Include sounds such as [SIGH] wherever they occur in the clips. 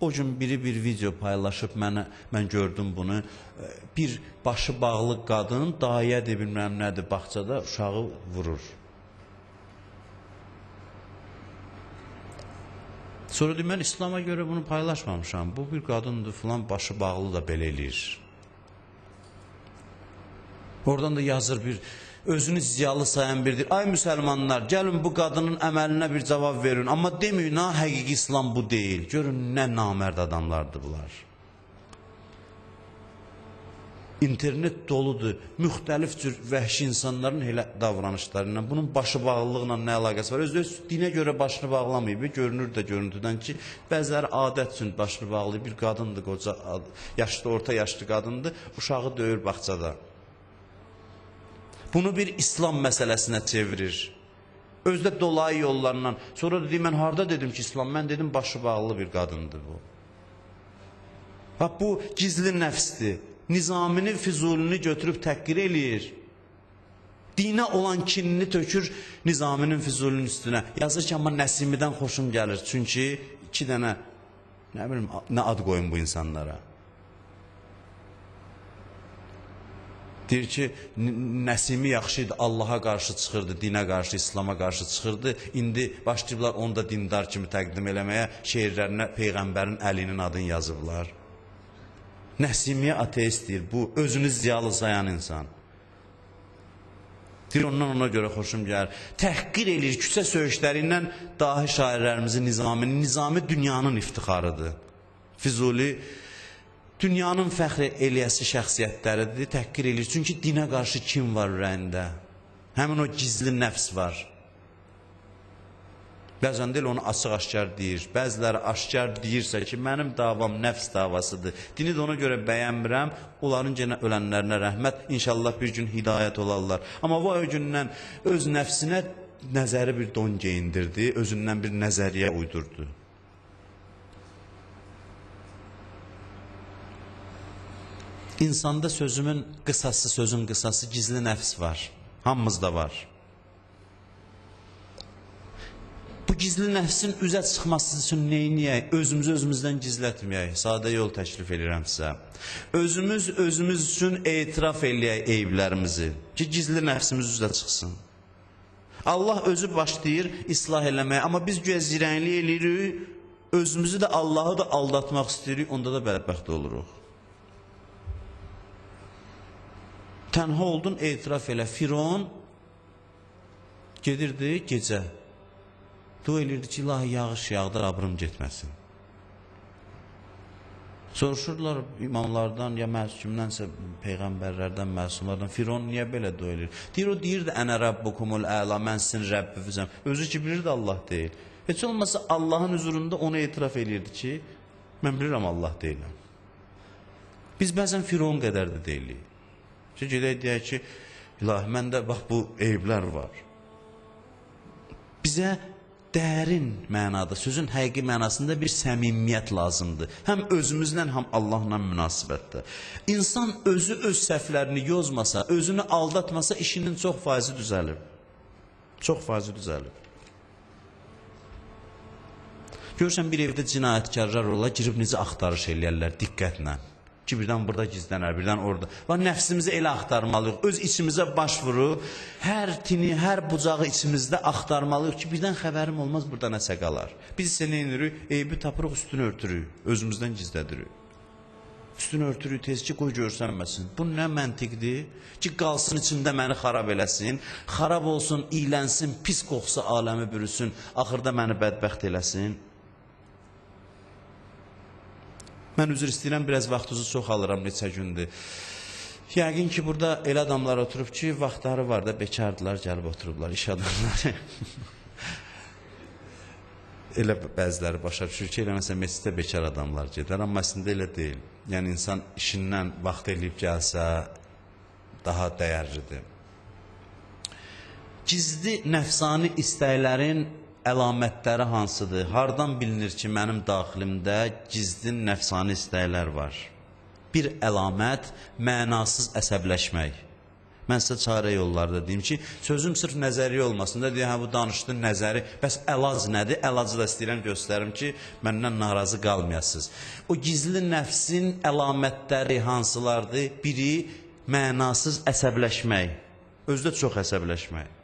O gün biri bir video paylaşıb mənə mən gördüm bunu. Bir başı bağlı qadın dayədir bilməm nədir bağçada uşağı vurur. Sonra deyir, mən İslam'a görə bunu paylaşmamışam. Bu bir qadındır, filan başı bağlı da belə eləyir. Oradan da yazır bir özünü ziyalı sayan birdir. Ay müsəlmanlar, gəlin bu qadının əməlinə bir cavab verin. Amma deməyin ha həqiqi İslam bu deyil. Görün nə namərd adamlardır bunlar. İnternet doludur. Müxtəlif cür vəhşi insanların elə davranışlarıyla, bunun başı bağlılıqla nə əlaqəsi var? Özü dinə görə başını bağlamayıb, görünür də görüntüdən ki, bəziləri adət üçün başını bağlayıb, bir qadındır, qoca, yaşlı, orta yaşlı qadındır, uşağı döyür bağçada. Bunu bir İslam məsələsinə çevirir. Özdə dolayı yollarla. Sonra deyim, mən harda dedim ki, İslam? Mən dedim, başı bağlı bir qadındır bu. Bax, bu gizli nəfsdir. Nizamini, Füzulini götürüb təhqir eləyir. Dinə olan kinini tökür Nizaminin, Füzulinin üstünə. Yazır ki, amma Nəsimidən xoşum gəlir. Çünki iki dənə, nə bilim, nə ad qoyun bu insanlara. Deyir ki, Nəsimi yaxşı idi, Allaha qarşı çıxırdı, dinə qarşı, İslam'a qarşı çıxırdı. İndi başlayıblar onu da dindar kimi təqdim eləməyə, şeirlərinə Peyğəmbərin əlinin adını yazıblar. Nəsimiyə ateist deyir, bu özünü ziyalı sayan insan. Deyir ondan ona görə xoşum gəlir. Təhqir eləyir küçə söyüşləri ilə dahi şairlərimizi Nizamini. Nizami dünyanın iftixarıdır. Füzuli dünyanın fəxr eləyəsi şəxsiyyətləridir, təhqir eləyir. Çünki dinə qarşı kim var ürəyində? Həmin o gizli nəfs var. Bəzən deyil onu açıq-aşkar deyir. Bəziləri aşkar deyirsə ki, mənim davam nəfs davasıdır. Dini də ona görə bəyənmirəm. Onların yenə ölənlərinə rəhmət. İnşallah bir gün hidayət olarlar. Amma bu o gündən öz nəfsinə nəzəri bir don geyindirdi, özündən bir nəzəriyyə uydurdu. İnsanda sözümün qısası, sözün qısası gizli nəfs var. Hamımızda var. Bu gizli nəfsin üzə çıxması üçün neyniyək? Özümüzü özümüzdən gizlətməyək. Sadə yol təklif edirəm sizə. Özümüz özümüz üçün etiraf eləyək eyblərimizi ki, gizli nəfsimiz üzə çıxsın. Allah özü başlayır islah eləməyə, amma biz güya zirənlik eləyirik, özümüzü də Allahı da aldatmaq istəyirik, onda da bədbəxt oluruq. Tənha oldun, etiraf elə. Firon gedirdi gecə. Dua elirdi ki, ilahi yağış yağdır, abrım getməsin. Soruşurlar imamlardan ya məsumdənsə peyğəmbərlərdən, məsumlardan Firon niyə belə dua edir? Deyir o deyirdi ənə rabbukumul əla, mən sizin Rəbbinizəm. Özü ki bilirdi Allah deyil. Heç olmasa Allahın huzurunda onu etiraf eləyirdi ki, mən bilirəm Allah deyiləm. Biz bəzən Firon qədər də deyilik. Ki gedək deyək ki, ilahi məndə bax bu eyblər var. Bizə dərin mənada, sözün həqiqi mənasında bir səmimiyyət lazımdır. Həm özümüzlə, həm Allahla münasibətdə. İnsan özü öz səhvlərini yozmasa, özünü aldatmasa işinin çox faizi düzəlir. Çox faizi düzəlir. Görürsən bir evdə cinayətkarlar olar, girib necə axtarış eləyərlər diqqətlə. Ki birdən burada gizlənər, birdən orada. Və nəfsimizi elə axtarmalıyıq. Öz içimizə baş vurub, hər tini, hər bucağı içimizdə axtarmalıyıq ki, birdən xəbərim olmaz burada nəsə qalar. Biz isə nə edirik? Eybi tapırıq, üstünü örtürük, özümüzdən gizlədirik. Üstünü örtürük tez ki, qoy görsənməsin. Bu nə məntiqdir? Ki, qalsın içində məni xarab eləsin, xarab olsun, iylənsin, pis qoxusu aləmi bürüsün, axırda məni bədbəxt eləsin. Mən üzr istəyirəm, biraz vaxtınızı çox alıram neçə gündür. Yəqin ki, burada elə adamlar oturub ki, vaxtları var da bekardılar, gəlib oturublar, iş adamları. [LAUGHS] elə bəziləri başa düşür ki, elə məsələn məsciddə bekar adamlar gedər, amma əslində elə deyil. Yəni insan işindən vaxt eləyib gəlsə daha dəyərlidir. Gizli nəfsani istəklərin əlamətləri hansıdır? Hardan bilinir ki, mənim daxilimdə gizli nəfsani istəklər var? Bir əlamət mənasız əsəbləşmək. Mən sizə çarə yolları da deyim ki, sözüm sırf nəzəri olmasın da deyək, hə bu danışdın nəzəri, bəs əlac nədir? Əlacı da istəyirəm göstərim ki, məndən narazı qalmayasınız. O gizli nəfsin əlamətləri hansılardır? Biri mənasız əsəbləşmək. Özdə çox əsəbləşmək.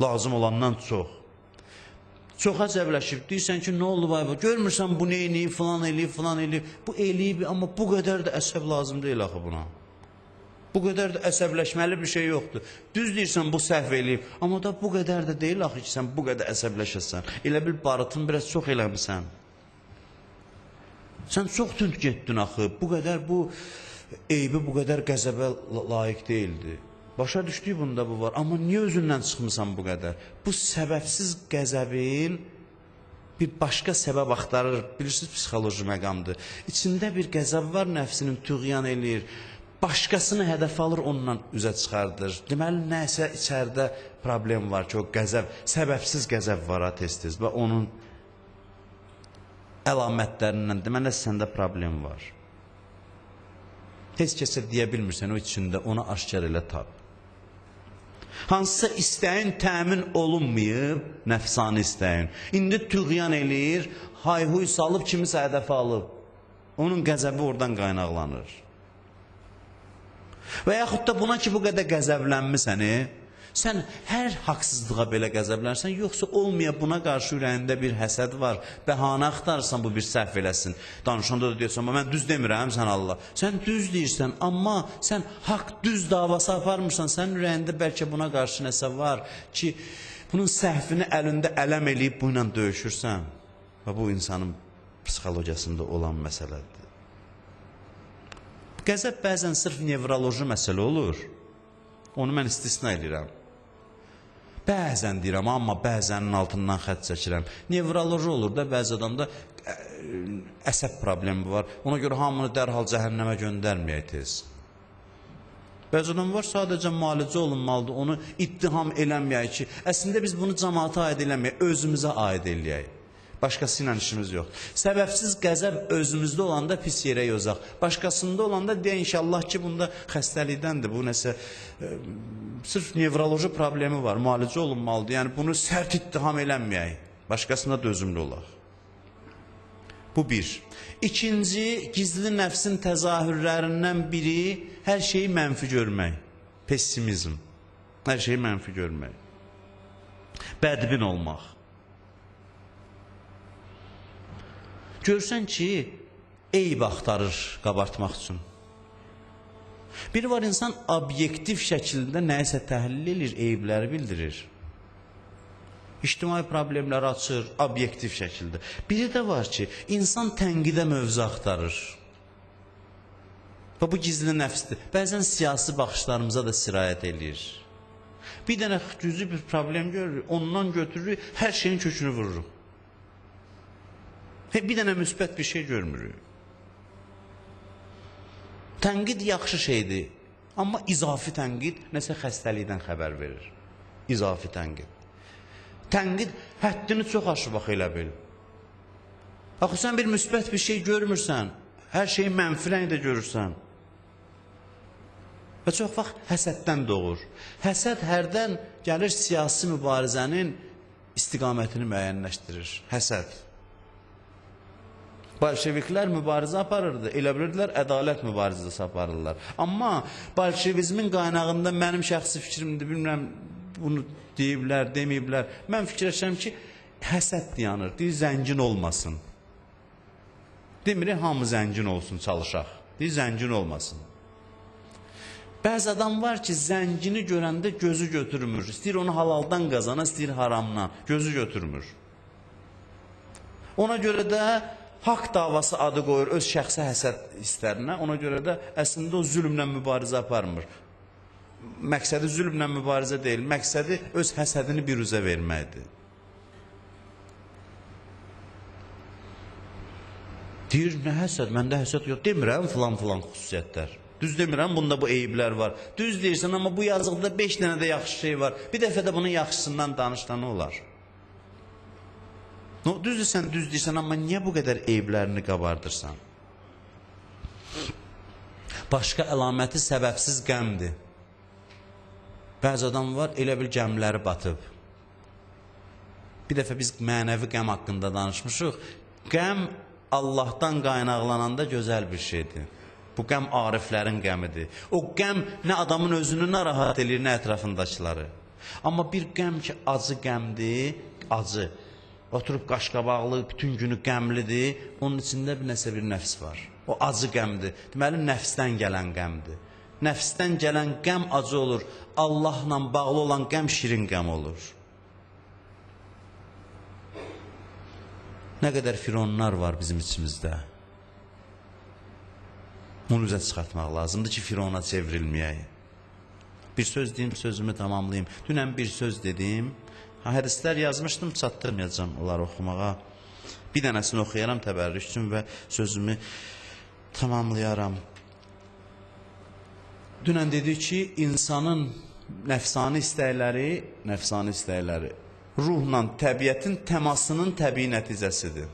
Lazım olandan çox. Çox əsəbləşib deyirsən ki, nə oldu vay bu? Görmürsən bu nə eləyib, falan eləyib, falan eləyib. Bu eləyib, amma bu qədər də əsəb lazım deyil axı buna. Bu qədər də əsəbləşməli bir şey yoxdur. Düz deyirsən bu səhv eləyib, amma da bu qədər də deyil axı ki, sən bu qədər əsəbləşəsən. Elə bil barıtın biraz çox eləmisən. Sən çox tünd getdin axı. Bu qədər bu eybi bu qədər qəzəbə la- layiq deyildi. Başa düşdük bunda bu var. Amma niyə özündən çıxmısan bu qədər? Bu səbəbsiz qəzəbin bir başqa səbəb axtarır. Bilirsiniz psixoloji məqamdır. İçində bir qəzəb var, nəfsinin tüğyan eləyir. Başqasını hədəf alır, onunla üzə çıxardır. Deməli nəsə içəridə problem var ki, o qəzəb, səbəbsiz qəzəb var tez-tez və onun əlamətlərindən deməli səndə problem var. Heç kəsə deyə bilmirsən o içində, onu aşkar elə tap. Hansısa istəyin təmin olunmayıb, nəfsani istəyin. İndi tüğyan eləyir, hayhuy salıb kimisə hədəfə alıb. Onun qəzəbi oradan qaynaqlanır. Və yaxud da buna ki, bu qədər qəzəblənmisən, e? Sən hər haqsızlığa belə qəzəblənirsən, yoxsa olmaya buna qarşı ürəyində bir həsəd var, bəhanə axtarırsan bu bir səhv eləsin. Danışanda da deyirsən, "Amma mən düz demirəm sən Allah. Sən düz deyirsən, amma sən haqq düz davası aparmırsan, sənin ürəyində bəlkə buna qarşı nəsə var ki, bunun səhvini əlində ələm eləyib bu ilə döyüşürsən. Və bu insanın psixologiyasında olan məsələdir. Qəzəb bəzən sırf nevroloji məsələ olur. Onu mən istisna edirəm. Bəzən deyirəm, amma bəzənin altından xətt çəkirəm. Nevroloji olur da, bəzi adamda ə, əsəb problemi var. Ona görə hamını dərhal cəhənnəmə göndərməyək tez. Bəzi adam var sadəcə müalicə olunmalıdır. Onu ittiham eləməyək ki, əslində biz bunu cəmaata aid eləməyək, özümüzə aid eləyək. Başqası ilə işimiz yox. Səbəbsiz qəzəb özümüzdə olanda pis yerə yozaq. Başqasında olanda deyə inşallah ki, bunda xəstəlikdəndir. Bu nəsə ə, sırf nevroloji problemi var, müalicə olunmalıdır. Yəni bunu sərt ittiham eləməyək. Başqasına dözümlü olaq. Bu bir. İkinci, gizli nəfsin təzahürlərindən biri hər şeyi mənfi görmək. Pessimizm. Hər şeyi mənfi görmək. Bədbin olmaq. Görsən ki, eyb axtarır qabartmaq üçün. Biri var insan obyektiv şəkildə nəyisə təhlil edir, eybləri bildirir. İctimai problemləri açır obyektiv şəkildə. Biri də var ki, insan tənqidə mövzu axtarır. Və bu gizli nəfsdir. Bəzən siyasi baxışlarımıza da sirayət eləyir. Bir dənə cüzi bir problem görürük, ondan götürürük, hər şeyin kökünü vururuq. He, bir dənə müsbət bir şey görmürük. Tənqid yaxşı şeydir. Amma izafi tənqid nəsə xəstəlikdən xəbər verir. İzafi tənqid. Tənqid həddini çox aşıb bax elə bil. Axı sən bir müsbət bir şey görmürsən, hər şeyi mənfi rəngdə görürsən. Və çox vaxt həsəddən doğur. Həsəd hərdən gəlir siyasi mübarizənin istiqamətini müəyyənləşdirir. Həsəd. Bolşeviklər mübarizə aparırdı. Elə bilirdilər ədalət mübarizəsi aparırlar. Amma bolşevizmin qaynağında mənim şəxsi fikrimdir, bilmirəm bunu deyiblər, deməyiblər. Mən fikirləşirəm ki, həsəd dayanır. Deyir zəngin olmasın. Demirik hamı zəngin olsun, çalışaq. Deyir zəngin olmasın. Bəzi adam var ki, zəngini görəndə gözü götürmür. İstəyir onu halaldan qazana, istəyir haramdan. Gözü götürmür. Ona görə də haqq davası adı qoyur öz şəxsi həsəd hisslərinə. Ona görə də əslində o zülmlə mübarizə aparmır. Məqsədi zülmlə mübarizə deyil, məqsədi öz həsədini bir üzə verməkdir. Deyir, nə həsəd? Məndə həsəd yox. Demirəm filan filan xüsusiyyətlər. Düz demirəm, bunda bu eyiblər var. Düz deyirsən, amma bu yazıqda 5 dənə də yaxşı şey var. Bir dəfə də bunun yaxşısından danışdan nə olar? No, düzdür sən düz deyirsən, amma niyə bu qədər eyiblərini qabardırsan? Başqa əlaməti səbəbsiz qəmdir. Bəzi adam var, elə bil gəmiləri batıb. Bir dəfə biz mənəvi qəm haqqında danışmışıq. Qəm Allahdan qaynaqlananda gözəl bir şeydir. Bu qəm ariflərin qəmidir. O qəm nə adamın özünü narahat eləyir, nə ətrafındakıları. Amma bir qəm ki, acı qəmdir, acı. Oturub qaşqabaqlı, bütün günü qəmlidir. Onun içində bir nəsə bir nəfs var. O acı qəmdir. Deməli nəfsdən gələn qəmdir. Nəfsdən gələn qəm acı olur. Allahla bağlı olan qəm şirin qəm olur. Nə qədər fironlar var bizim içimizdə. Bunu üzə çıxartmaq lazımdır ki, firona çevrilməyək. Bir söz deyim, sözümü tamamlayayım. Dünən bir söz dedim. Ha, hədislər yazmışdım, çatdırmayacağam onları oxumağa. Bir dənəsini oxuyaram təbərrük üçün və sözümü tamamlayaram. Dünən dedik ki, insanın nəfsani istəkləri, nəfsani istəkləri ruhla təbiətin təmasının təbii nəticəsidir.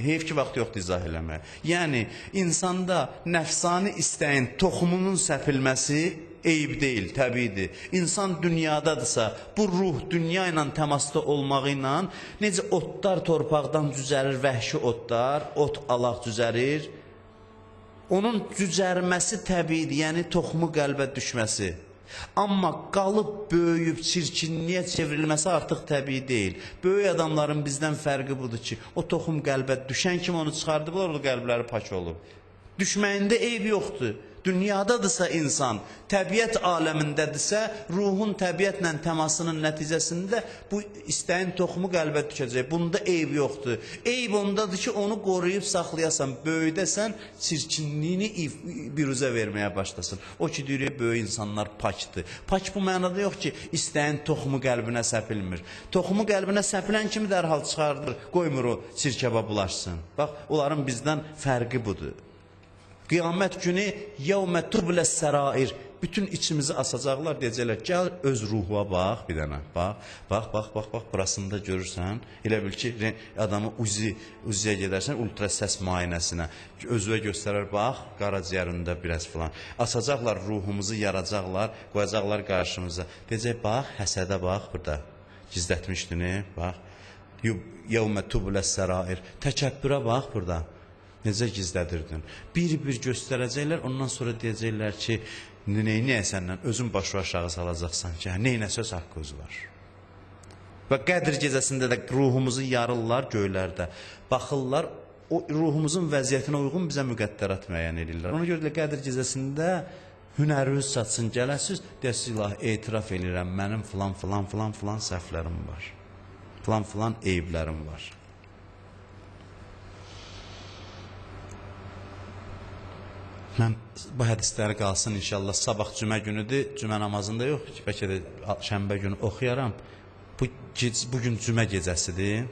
Heyf ki, vaxt yoxdur izah eləməyə. Yəni, insanda nəfsani istəyin toxumunun səpilməsi eyib deyil, təbiidir. İnsan dünyadadırsa, bu ruh dünya ilə təmasda olmağı ilə necə otlar torpaqdan cüzərir, vəhşi otlar, ot alaq cüzərir, onun cücərməsi təbiidir, yəni toxumu qəlbə düşməsi. Amma qalıb böyüyüb çirkinliyə çevrilməsi artıq təbii deyil. Böyük adamların bizdən fərqi budur ki, o toxum qəlbə düşən kimi onu çıxardıblar, o qəlbləri pak olub. Düşməyində eyb yoxdur. Dünyadadırsa insan, təbiət aləmindədirsə, ruhun təbiətlə təmasının nəticəsində bu istəyin toxumu qəlbə düşəcək. Bunda eyb yoxdur. Eyb ondadır ki, onu qoruyub saxlayasan, böyüdəsən, çirkinliyini if- biruzə verməyə başlasın. O ki, deyirik, böyük insanlar pakdır. Pak bu mənada yox ki, istəyin toxumu qəlbinə səpilmir. Toxumu qəlbinə səpilən kimi dərhal çıxardır, qoymur o çirkəbə bulaşsın. Bax, onların bizdən fərqi budur. Qiyamət günü yevmə tublə sərair bütün içimizi asacaqlar deyəcəklər gəl öz ruhuna bax bir dənə bax bax bax bax bax burasında görürsən. Elə bil ki adamı uzi uziyə gedərsən ultra səs müayinəsinə. Özünə göstərər bax qaraciyərində biraz filan. Asacaqlar ruhumuzu yaracaqlar qoyacaqlar qarşımıza. Deyəcək bax həsədə bax burada. Gizlətmişdin bax. Yevmə tublə sərair təkəbbürə bax burada Necə gizlədirdin? Bir-bir göstərəcəklər, ondan sonra deyəcəklər ki, neynəyə səndən özün başı aşağı salacaqsan ki, neynə söz haqqı özü var. Və Qədr gecəsində də ruhumuzu yarırlar göylərdə. Baxırlar, o ruhumuzun vəziyyətinə uyğun bizə müqəddərat müəyyən edirlər. Ona görə də Qədr gecəsində hünəriniz çatsın, gələsiz, deyəsiz, ilah, etiraf edirəm, mənim filan, filan, filan, filan səhvlərim var. Filan, filan eyiblərim var. Mən bu hədisləri qalsın inşallah. Sabah cümə günüdür. Cümə namazında yox ki, bəlkə də şənbə günü oxuyaram. Bu gec bu gün cümə gecəsidir.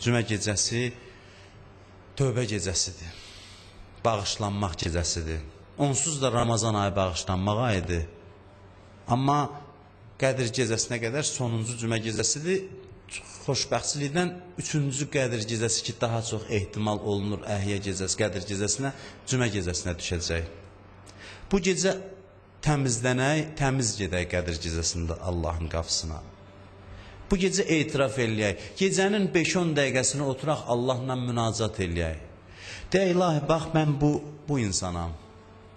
Cümə gecəsi tövbə gecəsidir. Bağışlanmaq gecəsidir. Onsuz da Ramazan ayı bağışlanmaq ayıdır. Amma Qədir gecəsinə qədər sonuncu cümə gecəsidir. Xoşbəxtçilikdən üçüncü Qədir gecəsi ki, daha çox ehtimal olunur Əhyə gecəsi, Qədir gecəsinə, cümə gecəsinə düşəcək. Bu gecə təmizlənək, təmiz gedək Qədir gecəsində Allahın qapısına. Bu gecə etiraf eləyək. Gecənin 5-10 dəqiqəsini oturaq Allahla münacat eləyək. De ilahi, bax mən bu bu insanam.